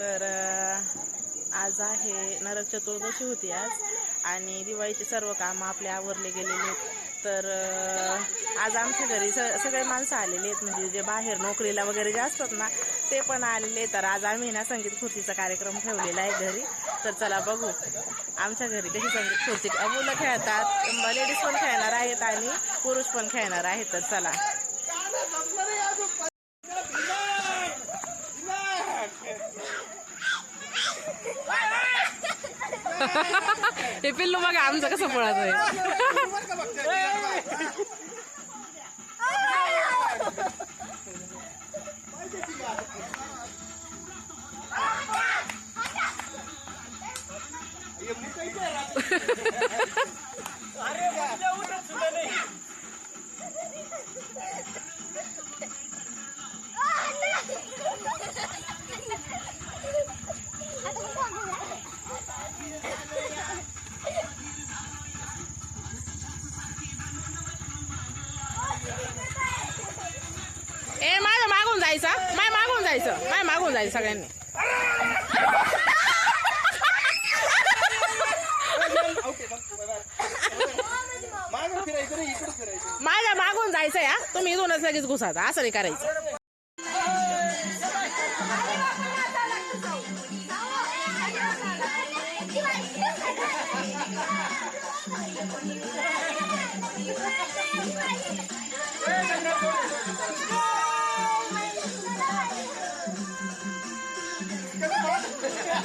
तर आज आहे नरक चतुर्दशी होती आज आणि दिवाळीचे सर्व कामं आपले आवरले गेलेले आहेत. तर आज आमच्या घरी स सगळे माणसं आलेले आहेत. म्हणजे जे बाहेर नोकरीला वगैरे जे असतात ना ते पण आलेले तर आज आम्ही ना संगीत खुर्चीचा कार्यक्रम ठेवलेला आहे घरी. तर चला बघू आमच्या घरी कशी संगीत खुर्ची मुलं खेळतात लेडीज पण खेळणार आहेत आणि पुरुष पण खेळणार आहेत. तर चला. हे पिल्लू बघा आमचं कसं पळत आहे माय जायचं सगळ्यांनी. माझ्या मागून जायचं या तुम्ही इथूनच लगेच घुसायचा. असं नाही करायचं.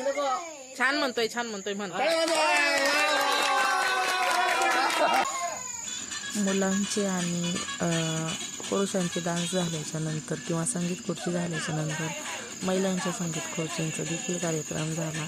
छान म्हणतोय छान म्हणतोय म्हणतोय मुलांचे आणि पुरुषांचे डान्स झाल्याच्यानंतर किंवा संगीत खुर्ची झाल्याच्यानंतर महिलांच्या संगीत खुर्चींचा देखील कार्यक्रम झाला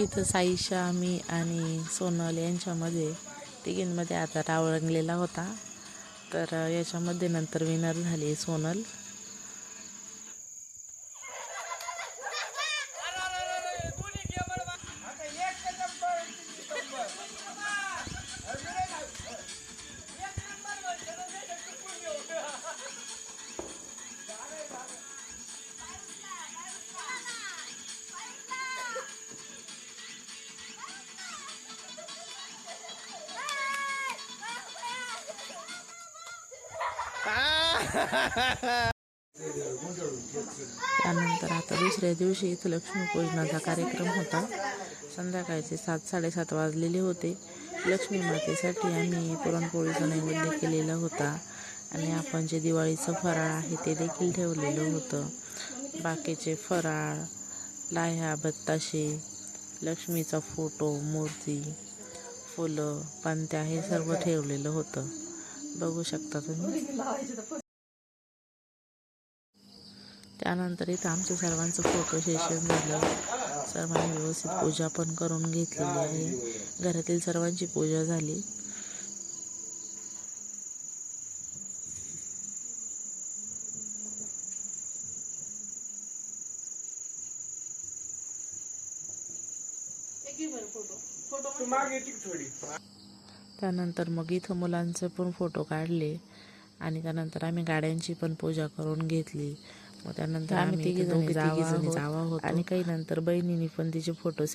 इथं साईशा मी आणि सोनल यांच्यामध्ये तिघींमध्ये आता डाव रंगलेला होता. तर याच्यामध्ये नंतर विनर झाली सोनल. त्यानंतर आता दुसऱ्या दिवशी इथं लक्ष्मीपूजनाचा कार्यक्रम होता. संध्याकाळचे सात साडेसात वाजलेले होते. लक्ष्मी मातेसाठी आम्ही पुरणपोळीचा नैवेद्य केलेला होता. आणि आपण जे दिवाळीचं फराळ आहे ते देखील ठेवलेलं होतं. बाकीचे फराळ लाह्या बत्ताशे लक्ष्मीचा फोटो मूर्ती फुलं पंत्या हे सर्व ठेवलेलं होतं. बघू शकता तुम्ही. त्यानंतर इथं आमच्या सर्वांचं फोटो सेशन झालं. सर्वांनी व्यवस्थित पूजा पण करून घेतलेली आहे. घरातील सर्वांची पूजा झाली. त्यानंतर मग इथं मुलांचे पण फोटो काढले आणि त्यानंतर आम्ही गाड्यांची पण पूजा करून घेतली. मग त्यानंतर आम्ही तिघी जावा होतो. आणि काही नंतर बहिणीने पण तिचे फोटो